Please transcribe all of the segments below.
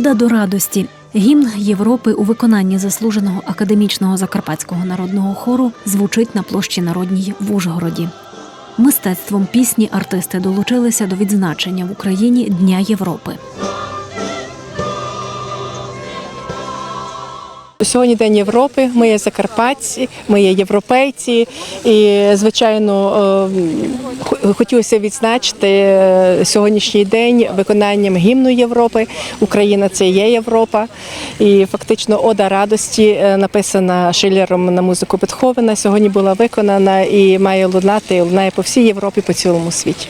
Ода до радості. Гімн Європи у виконанні заслуженого академічного закарпатського народного хору звучить на площі Народній в Ужгороді. Мистецтвом пісні артисти долучилися до відзначення в Україні Дня Європи. Сьогодні День Європи. Ми є закарпатці, ми є європейці, і звичайно е, хотілося відзначити е, сьогоднішній день виконанням гімну Європи. Україна це є Європа. І фактично ода радості е, написана Шиллером на музику Бетховена. Сьогодні була виконана і має лунати лунає по всій Європі, по цілому світі.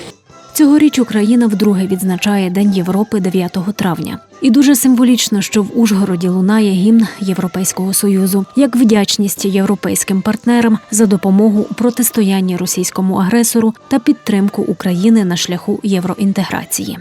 Цьогоріч Україна вдруге відзначає День Європи 9 травня. І дуже символічно, що в Ужгороді лунає гімн Європейського союзу як вдячність європейським партнерам за допомогу у протистоянні російському агресору та підтримку України на шляху євроінтеграції.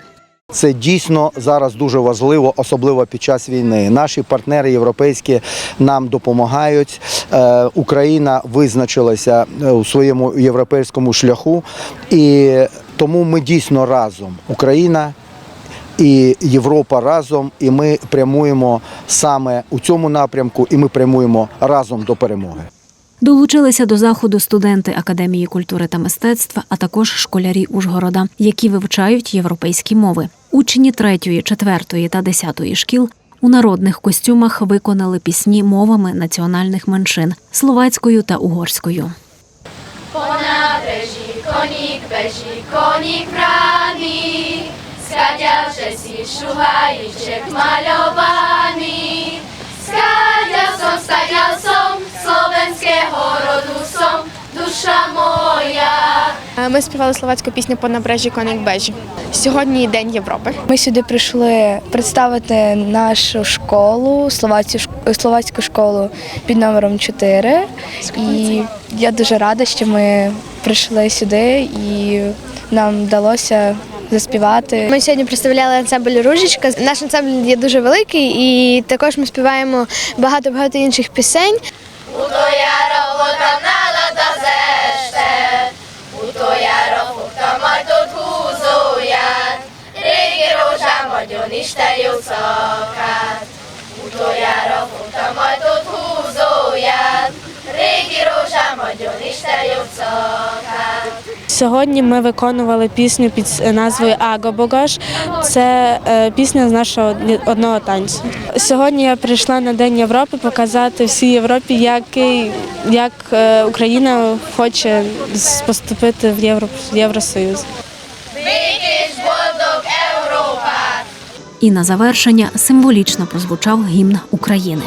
Це дійсно зараз дуже важливо, особливо під час війни. Наші партнери європейські нам допомагають. Е, Україна визначилася е, у своєму європейському шляху, і тому ми дійсно разом. Україна і Європа разом, і ми прямуємо саме у цьому напрямку, і ми прямуємо разом до перемоги. Долучилися до заходу студенти Академії культури та мистецтва, а також школярі Ужгорода, які вивчають європейські мови. Учні 3, 4 та 10 шкіл у народних костюмах виконали пісні мовами національних меншин словацькою та угорською. Po nábreží koník beží, koník brány, skaďal, že si šuhajíček maľovaný. Skaďal som, skaďal som, slovenského rodu som, duša moja. Ми співали словацьку пісню по набережжі Конік Бежі. Сьогодні День Європи. Ми сюди прийшли представити нашу школу, словацьку, словацьку школу під номером 4. І я дуже рада, що ми прийшли сюди і нам вдалося заспівати. Ми сьогодні представляли ансамбль Ружечка. Наш ансамбль є дуже великий, і також ми співаємо багато багато інших пісень. Régi rózsám vagyon Isten jó szakát. Сьогодні ми виконували пісню під назвою Аго Богош. Це е, пісня з нашого одного танцю. Сьогодні я прийшла на День Європи показати всій Європі, який, як е, Україна хоче поступити в, Євро, в Євросоюз. І на завершення символічно прозвучав гімн України.